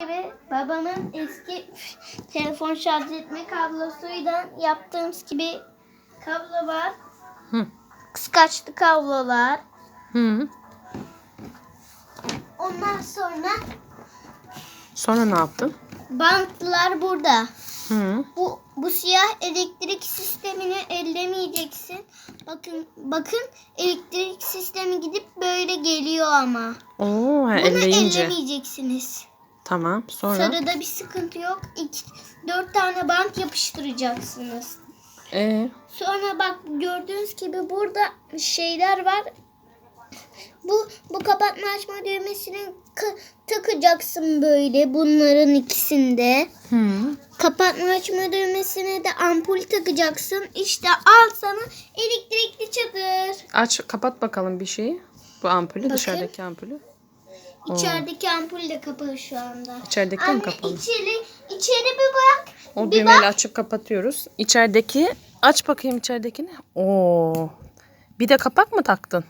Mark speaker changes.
Speaker 1: gibi babamın eski telefon şarj etme kablosuyla yaptığımız gibi kablo var.
Speaker 2: Hı.
Speaker 1: Kıskaçlı kablolar.
Speaker 2: Hı.
Speaker 1: Ondan sonra
Speaker 2: Sonra ne yaptın?
Speaker 1: bantlar burada.
Speaker 2: Hı.
Speaker 1: Bu bu siyah elektrik sistemini ellemeyeceksin. Bakın bakın elektrik sistemi gidip böyle geliyor ama.
Speaker 2: Oo, ha,
Speaker 1: Bunu
Speaker 2: elleyince.
Speaker 1: ellemeyeceksiniz.
Speaker 2: Tamam. Sonra.
Speaker 1: Sarıda bir sıkıntı yok. İki, dört tane bant yapıştıracaksınız.
Speaker 2: Ee,
Speaker 1: Sonra bak gördüğünüz gibi burada şeyler var. Bu bu kapatma açma düğmesini ka- takacaksın böyle bunların ikisinde.
Speaker 2: hı.
Speaker 1: Kapatma açma düğmesine de ampul takacaksın. İşte al sana elektrikli çadır.
Speaker 2: Aç, kapat bakalım bir şeyi. Bu ampulü,
Speaker 1: Bakın.
Speaker 2: dışarıdaki ampulü.
Speaker 1: İçerideki ampul de kapalı şu anda.
Speaker 2: İçerideki de mi
Speaker 1: Anne
Speaker 2: kapalı?
Speaker 1: içeri, içeri bir bak.
Speaker 2: O
Speaker 1: bir
Speaker 2: düğmeyle
Speaker 1: bak.
Speaker 2: açıp kapatıyoruz. İçerideki, aç bakayım içeridekini. Oo. Bir de kapak mı taktın?